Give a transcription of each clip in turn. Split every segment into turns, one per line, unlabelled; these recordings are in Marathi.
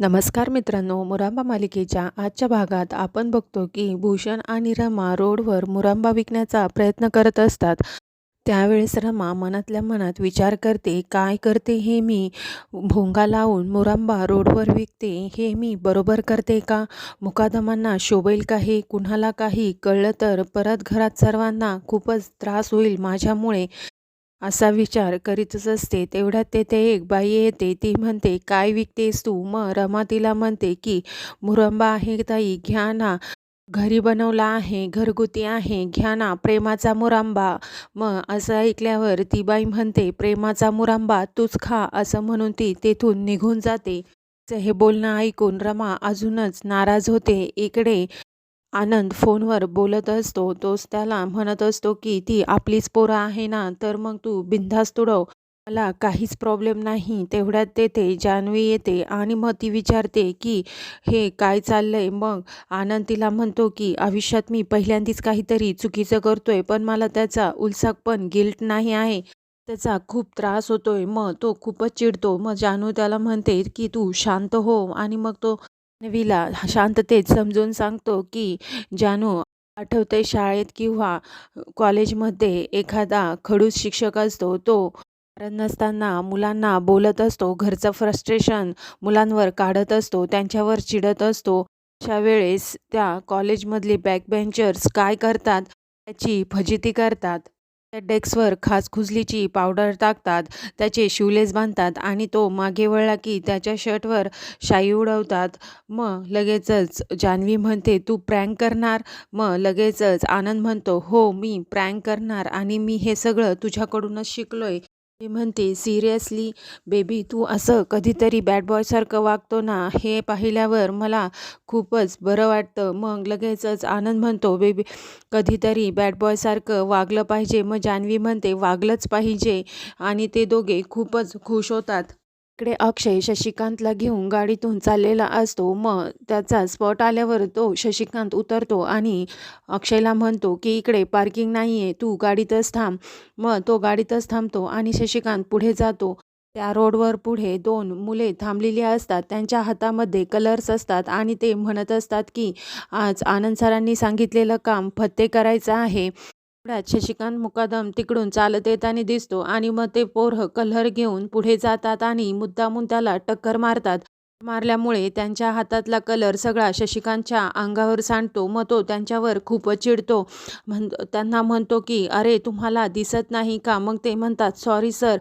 नमस्कार मित्रांनो मुरांबा मालिकेच्या आजच्या भागात आपण बघतो की भूषण आणि रमा रोडवर मुरांबा विकण्याचा प्रयत्न करत असतात. त्यावेळेस रमा मनातल्या मनात विचार करते काय करते हे मी? भोंगा लावून मुरांबा रोडवर विकते हे मी बरोबर करते का? मुकादमांना शोभेल काही कुणाला काही कळलं तर परत घरात सर्वांना खूपच त्रास होईल माझ्यामुळे. असा विचार करीतच असते. तेवढ्यात तेथे एक बाई येते. ती म्हणते काय विकतेस तू? मग रमा तिला म्हणते की मुरंबा आहे ताई घ्या ना. घरी बनवला आहे घरगुती आहे. घ्या ना प्रेमाचा मुरांबा. मग असं ऐकल्यावर ती बाई म्हणते प्रेमाचा मुरांबा तूच खा असं म्हणून ती तेथून निघून जाते. हे बोलणं ऐकून रमा अजूनच नाराज होते. इकडे आनंद फोनवर बोलत असतो तोच त्याला म्हणत असतो की ती आपलीच पोरं आहे ना तर मग तू बिनधास्त उडव. मला काहीच प्रॉब्लेम नाही. तेवढ्यात तेथे जान्हवी येते आणि मग ती विचारते की हे काय चाललंय? मग आनंद तिला म्हणतो की आयुष्यात मी पहिल्यांदीच काहीतरी चुकीचं करतोय पण मला त्याचा उलसाक पण गिल्ट नाही आहे. त्याचा खूप त्रास होतोय. मग तो खूपच चिडतो. मग जानू त्याला म्हणते की तू शांत हो. आणि मग तो जान्हवीला शांततेत समजून सांगतो की जानू आठवतंय शाळेत किंवा कॉलेजमध्ये एखादा खडूस शिक्षक असतो तो कारण नसताना मुलांना बोलत असतो घरचं फ्रस्ट्रेशन मुलांवर काढत असतो त्यांच्यावर चिडत असतो. अशा वेळेस त्या कॉलेजमधले बॅकबेंचर्स काय करतात? त्याची फजिती करतात. त्या डेस्कवर खासखुजलीची पावडर टाकतात त्याचे शिवलेस बांधतात आणि तो मागे वळला की त्याच्या शर्टवर शाई उडवतात. मग लगेचच जान्हवी म्हणते तू प्रँक करणार? मग लगेचच आनंद म्हणतो हो मी प्रँक करणार आणि मी हे सगळं तुझ्याकडूनच शिकलोय. मी म्हणते सिरियसली बेबी तू असं कधीतरी बॅड बॉयसारखं वागतो ना हे पाहिल्यावर मला खूपच बरं वाटतं. मग लगेचच आनंद म्हणतो बेबी कधीतरी बॅड बॉयसारखं वागलं पाहिजे. मग जान्हवी म्हणते वागलंच पाहिजे. आणि ते दोघे खूपच खुश होतात. इकडे अक्षय शशिकांतला घेऊन गाडीतून चाललेला असतो. मग त्याचा स्पॉट आल्यावर तो शशिकांत उतरतो आणि अक्षयला म्हणतो की इकडे पार्किंग नाही आहे तू गाडीतच थांब. मग तो गाडीतच थांबतो आणि शशिकांत पुढे जातो. त्या रोडवर पुढे दोन मुले थांबलेली असतात. त्यांच्या हातामध्ये कलर्स असतात आणि ते म्हणत असतात की आज आनंद सरांनी सांगितलेलं काम फत्ते करायचं आहे. तेवढ्यात शशिकांत मुकादम तिकडून चालत येताना दिसतो आणि मग ते पोरह कलर घेऊन पुढे जातात आणि मुद्दामून त्याला टक्कर मारतात. मारल्यामुळे त्यांच्या हातातला कलर सगळा शशिकांतच्या अंगावर सांडतो. मग तो त्यांच्यावर खूपच चिडतो. म्हण त्यांना म्हणतो की अरे तुम्हाला दिसत नाही का? मग ते म्हणतात सॉरी सर.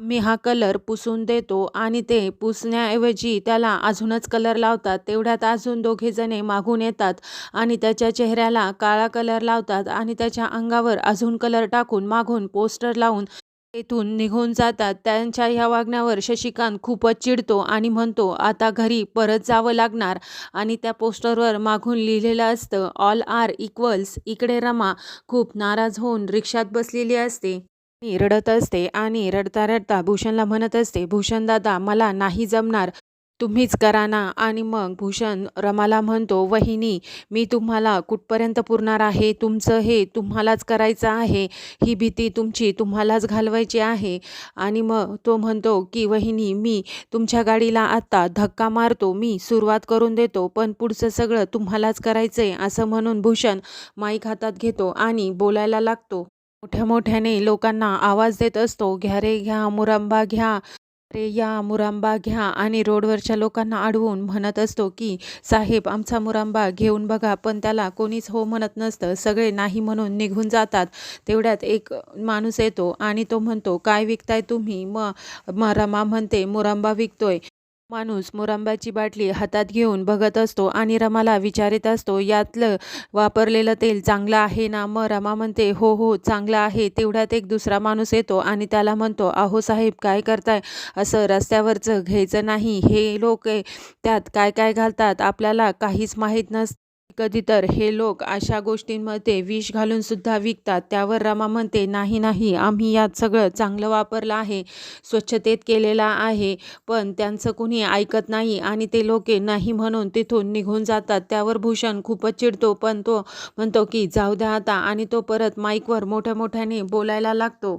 मी हा कलर पुसून देतो आणि ते पुसण्याऐवजी त्याला अजूनच कलर लावतात. तेवढ्यात अजून दोघे जणे मागून येतात आणि त्याच्या चेहऱ्याला काळा कलर लावतात आणि त्याच्या अंगावर अजून कलर टाकून मागून पोस्टर लावून तेथून निघून जातात. त्यांच्या ह्या वागण्यावर शशिकांत खूपच चिडतो आणि म्हणतो आता घरी परत जावं लागणार. आणि त्या पोस्टरवर मागून लिहिलेलं असतं ऑल आर इक्वल्स इकडे रमा खूप नाराज होऊन रिक्षात बसलेली असते. मी रडत असते आणि रडता रडता भूषणला म्हणत असते भूषण दादा मला नाही जमणार. तुम्हीच करा ना. आणि मग भूषण रमाला म्हणतो वहिनी मी तुम्हाला कुठपर्यंत पुरणार आहे? तुमचं हे तुम्हालाच करायचं आहे. ही भीती तुमची तुम्हालाच घालवायची आहे. आणि मग तो म्हणतो की वहिनी मी तुमच्या गाडीला आत्ता धक्का मारतो. मी सुरुवात करून देतो पण पुढचं सगळं तुम्हालाच करायचं आहे असं म्हणून भूषण माईक हातात घेतो आणि बोलायला लागतो. मोठ्या मोठ्याने लोकांना आवाज देत असतो घ्या रे घ्या मुरंबा घ्या रे या मुरांबा घ्या आणि रोडवरच्या लोकांना अडवून म्हणत असतो की साहेब आमचा मुरांबा घेऊन बघा पण त्याला कोणीच हो म्हणत नसतं. सगळे नाही म्हणून निघून जातात. तेवढ्यात एक माणूस येतो आणि तो म्हणतो काय विकताय तुम्ही? मग म रमा म्हणते मुरांबा विकतोय. माणूस मुरांबाची बाटली हातात घेऊन बघत असतो आणि रमाला विचारित असतो यातलं वापरलेलं तेल चांगलं आहे ना? मग रमा म्हणते हो हो चांगलं आहे. तेवढ्यात एक दुसरा माणूस येतो आणि त्याला म्हणतो अहो साहेब काय करताय? असं रस्त्यावरचं घ्यायचं नाही. हे लोक त्यात काय काय घालतात? आपल्याला काहीच माहीत नसतं कधी तर हे लोक अशा गोष्टींमध्ये विष घालून सुद्धा विकतात. त्यावर रमा म्हणते नाही नाही आम्ही यात सगळं चांगलं वापरलं आहे स्वच्छतेत केलेला आहे पण त्यांचं कुणी ऐकत नाही आणि ते लोके नाही म्हणून तिथून निघून जातात. त्यावर भूषण खूपच चिडतो पण तो म्हणतो की जाऊ द्या आता. आणि तो परत माईकवर मोठ्या मोठ्याने बोलायला लागतो.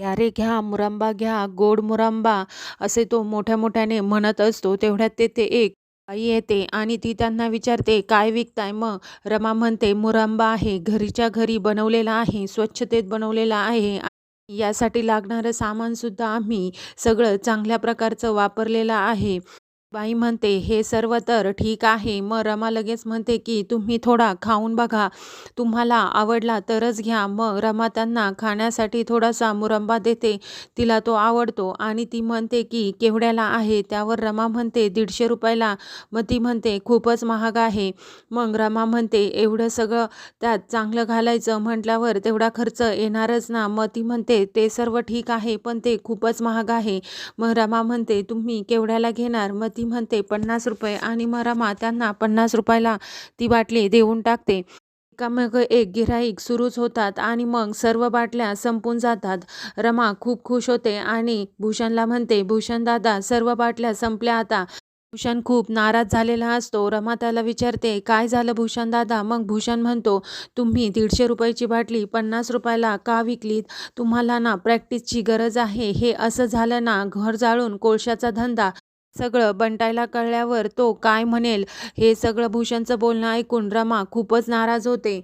अरे घ्या मुरंबा घ्या गोड मुरंबा असे तो मोठ्या मोठ्याने म्हणत असतो. तेवढ्यात तेथे एक आई येते आणि ती त्यांना विचारते काय विकताय मग? रमा म्हणते मुरांबा आहे घरीच्या घरी बनवलेला आहे स्वच्छतेत बनवलेला आहे यासाठी लागणारं सामानसुद्धा आम्ही सगळं चांगल्या प्रकारचं वापरलेलं आहे. बाई म्हणते हे सर्व तर ठीक आहे. मग रमा लगेच म्हणते की तुम्ही थोडा खाऊन बघा. तुम्हाला आवडला तरच घ्या. मग रमा त्यांना खाण्यासाठी थोडासा मुरंबा देते. तिला तो आवडतो आणि ती म्हणते की केवढ्याला आहे? त्यावर रमा म्हणते दीडशे रुपयाला. मग ती म्हणते खूपच महाग आहे. मग रमा म्हणते एवढं सगळं त्यात चांगलं घालायचं म्हटल्यावर तेवढा खर्च येणारच ना. मग ती म्हणते ते सर्व ठीक आहे पण ते खूपच महाग आहे. मग रमा म्हणते तुम्ही केवढ्याला घेणार? मग ती म्हणते पन्नास रुपये. आणि मग रमा त्यांना पन्नास रुपयाला ती बाटली देऊन टाकते. एकामाग एक गिऱ्हाईक सुरूच होतात आणि मग सर्व बाटल्या संपून जातात. रमा खूप खुश होते आणि भूषणला म्हणते भूषण दादा सर्व बाटल्या संपल्या आता. भूषण खूप नाराज झालेला असतो. रमा त्याला विचारते काय झालं भूषण दादा? मग भूषण म्हणतो तुम्ही दीडशे रुपयाची बाटली पन्नास रुपयाला का विकलीत? तुम्हाला ना प्रॅक्टिसची गरज आहे. हे असं झालं ना घर जाळून कोळशाचा धंदा सगळं बंटायला कळल्यावर तो काय म्हणेल हे सगळं भूषणचं बोलणं ऐकून रमा खूपच नाराज होते.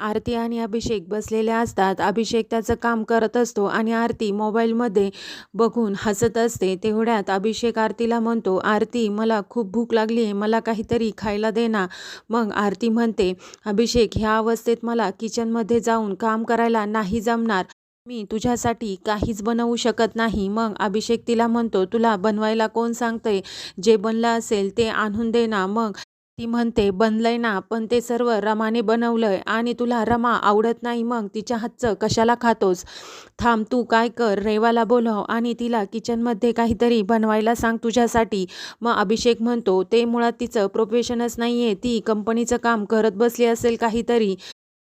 आरती आणि अभिषेक बसलेले असतात. अभिषेक त्याचं काम करत असतो आणि आरती मोबाईलमध्ये बघून हसत असते. तेवढ्यात अभिषेक आरतीला म्हणतो आरती मला खूप भूक लागली आहे. मला काहीतरी खायला दे ना. मग आरती म्हणते अभिषेक ह्या अवस्थेत मला किचनमध्ये जाऊन काम करायला नाही जमणार. मी तुझ्यासाठी काहीच बनवू शकत नाही. मग अभिषेक तिला म्हणतो तुला बनवायला कोण सांगतंय? जे बनलं असेल ते आणून दे ना. मग ती म्हणते बनलंय ना पण ते सर्व रमाने बनवलंय आणि तुला रमा आवडत नाही. मग तिच्या हातचं कशाला खातोस? थांब तू काय कर? रेवाला बोलव आणि तिला किचनमध्ये काहीतरी बनवायला सांग तुझ्यासाठी. मग अभिषेक म्हणतो ते मुळात तिचं प्रोफेशनच नाही आहे ती कंपनीचं काम करत बसली असेल काहीतरी.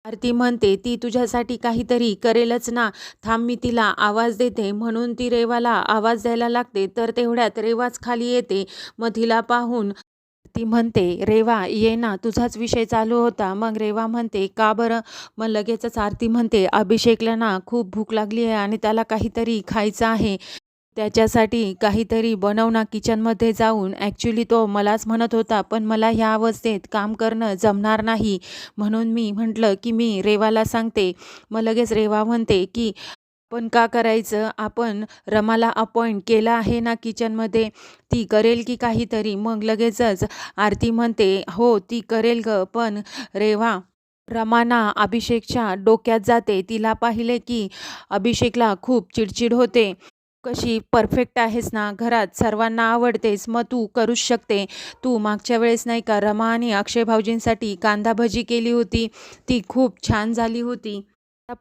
आरती म्हणते ती तुझ्यासाठी काहीतरी करेलच ना. थांब मी तिला आवाज देते. म्हणून ती रेवाला आवाज द्यायला लागते तर तेवढ्यात रेवाच खाली येते. मग तिला पाहून ती म्हणते रेवा ये ना तुझाच विषय चालू होता. मग रेवा म्हणते का बरं? मग लगेचच आरती म्हणते अभिषेकला ना खूप भूक लागली आहे आणि त्याला काहीतरी खायचं आहे. त्याच्यासाठी काहीतरी बनव ना किचनमध्ये जाऊन ॲक्च्युली तो मलाच म्हणत होता पण मला ह्या अवस्थेत काम करणं जमणार नाही. म्हणून मी म्हटलं की मी रेवाला सांगते. मग लगेच रेवा म्हणते की पण का करायचं? आपण रमाला अपॉइंट केलं आहे ना किचनमध्ये? ती करेल की काहीतरी? मग लगेचच आरती म्हणते हो ती करेल ग पण रेवा रमाना अभिषेकच्या डोक्यात जाते. तिला पाहिले की अभिषेकला खूप चिडचिड होते. कशी परफेक्ट आहेस ना घरात सर्वांना आवडतेस मग तू करूच शकते. तू मागच्या वेळेस नाही का रमा आणि अक्षय भाऊजींसाठी कांदा भजी केली होती. ती खूप छान झाली होती.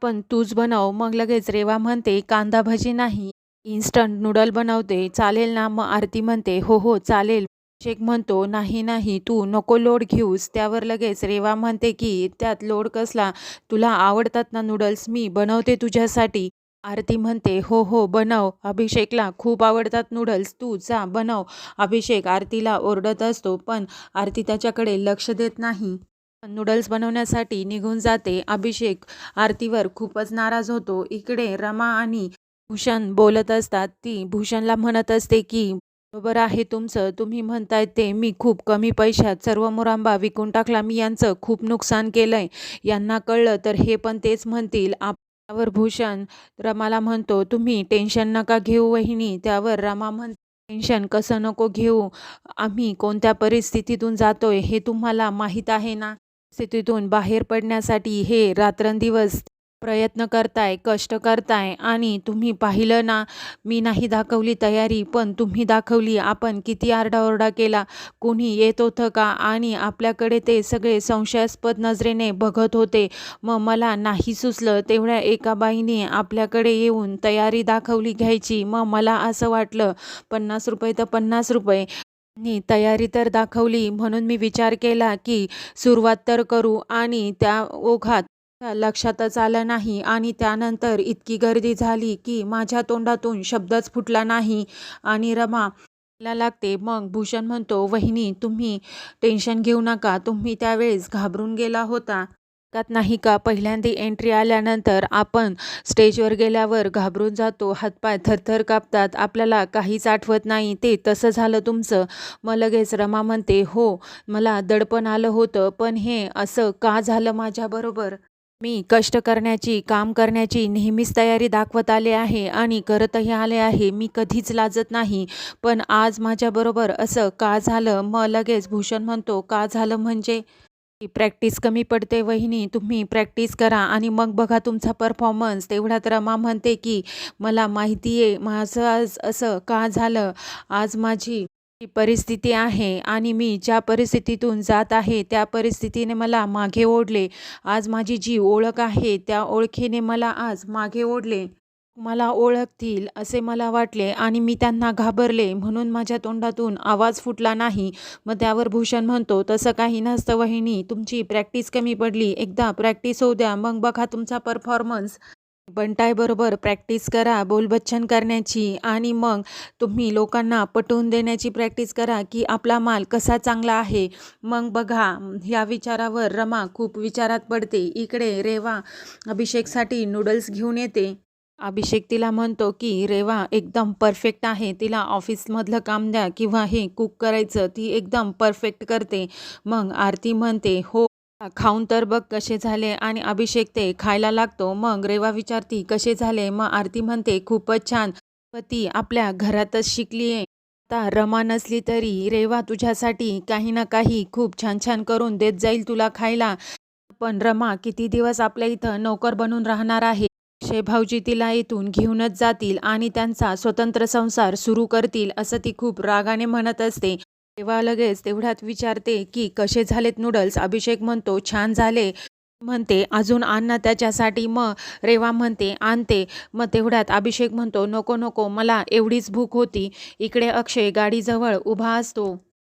पण तूच बनव मग लगेच रेवा म्हणते कांदा भजी नाही इन्स्टंट नूडल बनवते चालेल ना? मग आरती म्हणते हो हो चालेल. शेख म्हणतो नाही नाही तू नको लोड घेऊस. त्यावर लगेच रेवा म्हणते की त्यात लोड कसला? तुला आवडतात ना नूडल्स मी बनवते तुझ्यासाठी. आरती म्हणते हो हो बनव. अभिषेकला खूप आवडतात नूडल्स तू जा बनव. अभिषेक आरतीला ओरडत असतो पण आरती त्याच्याकडे लक्ष देत नाही. नूडल्स बनवण्यासाठी निघून जाते. अभिषेक आरतीवर खूपच नाराज होतो. इकडे रमा आणि भूषण बोलत असतात. ती भूषणला म्हणत असते की बरोबर आहे तुमचं. तुम्ही म्हणताय ते. मी खूप कमी पैशात सर्व मुरांबा विकून टाकला. मी यांचं खूप नुकसान केलंय. यांना कळलं तर हे पण तेच म्हणतील. आप त्यावर भूषण रमाला म्हणतो तुम्ही टेन्शन नका घेऊ वहिनी. त्यावर रमा म्हण टेन्शन कसं नको घेऊ? आम्ही कोणत्या परिस्थितीतून जातोय हे तुम्हाला माहीत आहे ना? स्थितीतून बाहेर पडण्यासाठी हे रात्रंदिवस प्रयत्न करताय कष्ट करताय आणि तुम्ही पाहिलं ना मी नाही दाखवली तयारी पण तुम्ही दाखवली आपण किती आरडाओरडा केला कोणी येत होतं का आणि आपल्याकडे ते सगळे संशयास्पद नजरेने बघत होते. मग मला नाही सुचलं तेवढ्या एका बाईने आपल्याकडे येऊन तयारी दाखवली घ्यायची. मग मला असं वाटलं पन्नास रुपये तर पन्नास रुपये. नी तयारी तर दाखवली म्हणून मी विचार केला की सुरुवात तर करू आणि त्या ओघात लक्षातच आलं नाही आणि त्यानंतर इतकी गर्दी झाली की माझ्या तोंडातून शब्दच फुटला नाही. आणि रमा ला लागते. मग भूषण म्हणतो वहिनी तुम्ही टेन्शन घेऊ नका. तुम्ही त्यावेळेस घाबरून गेला होता त्यात नाही का? पहिल्यांदा एंट्री आल्यानंतर आपण स्टेजवर गेल्यावर घाबरून जातो. हातपाय थरथर कापतात. आपल्याला काहीच आठवत नाही. ते तसं झालं तुमचं. मग लगेच रमा म्हणते हो मला दडपण आलं होतं. पण हे असं का झालं माझ्याबरोबर? मी कष्ट करण्याची काम करण्याची नेहमीच तयारी दाखवत आले आहे आणि करतही आले आहे. मी कधीच लाजत नाही. पण आज माझ्याबरोबर असं का झालं? मग लगेच भूषण म्हणतो का झालं म्हणजे? की प्रॅक्टिस कमी पडते वहिनी. तुम्ही प्रॅक्टिस करा आणि मग बघा तुमचा परफॉर्मन्स. तेवढ्यात रमा म्हणते की मला माहिती आहे माझं आज असं का झालं? आज माझी परिस्थिती आहे आणि मी ज्या परिस्थितीतून जात आहे त्या परिस्थितीने मला मागे ओढले. आज माझी जी ओळख आहे त्या ओळखीने मला आज मागे ओढले. मला ओळखतील असे मला वाटले आणि मी त्यांना घाबरले. म्हणून माझ्या तोंडातून आवाज फुटला नाही. मग त्यावर भूषण म्हणतो तसं काही नसतं वहिनी. तुमची प्रॅक्टिस कमी पडली. एकदा प्रॅक्टिस होऊ द्या. मग बघा तुमचा परफॉर्मन्स बंटायबरोबर प्रॅक्टिस करा बोलबच्चन करण्याची आणि मग तुम्ही लोकांना पटवून देण्याची प्रॅक्टिस करा की आपला माल कसा चांगला आहे. मग बघा ह्या विचारावर रमा खूप विचारात पडते. इकडे रेवा अभिषेकसाठी नूडल्स घेऊन येते. अभिषेक तिला म्हणतो की रेवा एकदम परफेक्ट आहे. तिला ऑफिसमधलं काम द्या किंवा हे कुक करायचं ती एकदम परफेक्ट करते. मग आरती म्हणते हो खाऊन तर बघ कसे झाले आणि अभिषेक ते खायला लागतो. मग रेवा विचारती कसे झाले? मग आरती म्हणते खूपच छान. पती आपल्या घरातच शिकलीये. आता रमा नसली तरी रेवा तुझ्यासाठी काही ना काही खूप छान छान करून देत जाईल तुला खायला. पण रमा किती दिवस आपल्या इथं नोकर बनून राहणार आहे? अक्षय भाऊजी तिला इथून घेऊनच जातील आणि त्यांचा स्वतंत्र संसार सुरू करतील असं ती खूप रागाने म्हणत असते. तेव्हा लगेच तेवढ्यात विचारते की कसे झालेत नूडल्स अभिषेक म्हणतो छान झाले. म्हणते अजून आण ना त्याच्यासाठी. मग रेवा म्हणते आणते. मग तेवढ्यात अभिषेक म्हणतो नको नको मला एवढीच भूक होती. इकडे अक्षय गाडीजवळ उभा असतो.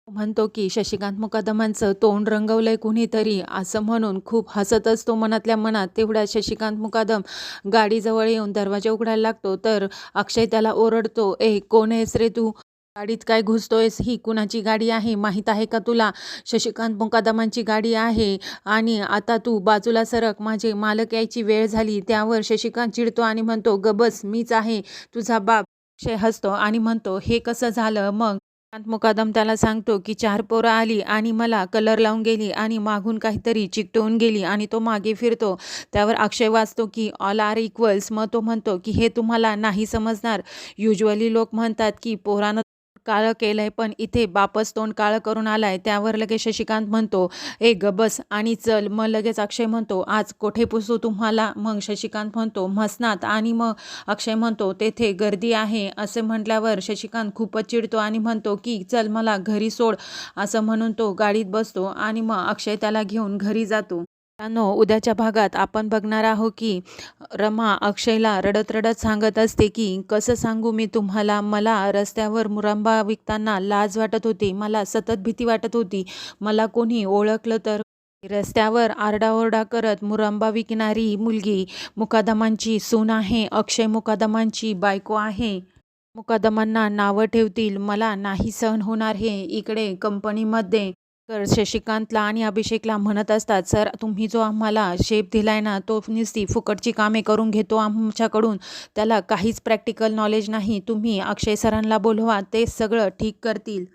म्हणतो की शशिकांत मुकादमांचं तोंड रंगवलंय कुणीतरी. असं म्हणून खूप हसत असतो मनातल्या मनात. तेवढ्यात शशिकांत मुकादम गाडीजवळ येऊन दरवाजा उघडायला लागतो. तर अक्षय त्याला ओरडतो ए कोण आहेस रे तू? गाडीत काय घुसतोयस ही कुणाची गाडी आहे? माहीत आहे का तुला? शशिकांत मुकादमांची गाडी आहे आणि आता तू बाजूला सरक. माझे मालक यायची वेळ झाली. त्यावर शशिकांत चिडतो आणि म्हणतो गबस मीच आहे. तुझा बाप क्षय हसतो आणि म्हणतो हे कसं झालं? मग शांत मुकादम त्याला सांगतो की चार पोरं आली आणि मला कलर लावून गेली आणि मागून काहीतरी चिकटवून गेली आणि तो मागे फिरतो. त्यावर अक्षय वाचतो की ऑल आर इक्वल्स मग तो म्हणतो की हे तुम्हाला नाही समजणार. युजली लोक म्हणतात की पोरानं काळं केलं आहे पण इथे बापच तोंड काळं करून आलाय. त्यावर लगेच शशिकांत म्हणतो ए गबस आणि चल. मग लगेच अक्षय म्हणतो आज कोठे पुसू तुम्हाला? मग शशिकांत म्हणतो म्हसनात आणि मग अक्षय म्हणतो तेथे गर्दी आहे. असे म्हटल्यावर शशिकांत खूपच चिडतो आणि म्हणतो की चल मला घरी सोड. असं म्हणून तो गाडीत बसतो आणि मग अक्षय त्याला घेऊन घरी जातो. मित्रांनो उद्याच्या भागात आपण बघणार आहोत की रमा अक्षयला रडत रडत सांगत असते की कसं सांगू मी तुम्हाला? मला रस्त्यावर मुरंबा विकताना लाज वाटत होती. मला सतत भीती वाटत होती. मला कोणी ओळखलं तर रस्त्यावर आरडाओरडा करत मुरंबा विकणारी मुलगी मुकादमांची सून आहे. अक्षय मुकादमांची बायको आहे. मुकादमांना नावं ठेवतील. मला नाही सहन होणार हे. इकडे कंपनीमध्ये तर शशिकांतला आणि अभिषेकला म्हणत असतात सर तुम्ही जो आम्हाला शेप दिलाय ना तो नुसती फुकटची कामे करून घेतो आमच्याकडून. त्याला काहीच प्रॅक्टिकल नॉलेज नाही. तुम्ही अक्षय सरांना बोलवा ते सगळं ठीक करतील.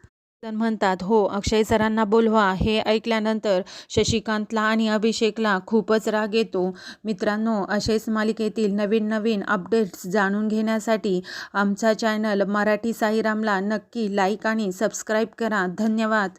तर म्हणतात हो अक्षय सरांना बोलवा. हे ऐकल्यानंतर शशिकांतला आणि अभिषेकला खूपच राग येतो. मित्रांनो असेच मालिकेतील नवीन नवीन अपडेट्स जाणून घेण्यासाठी आमचा चॅनल मराठी साईरामला नक्की लाईक आणि सबस्क्राईब करा. धन्यवाद.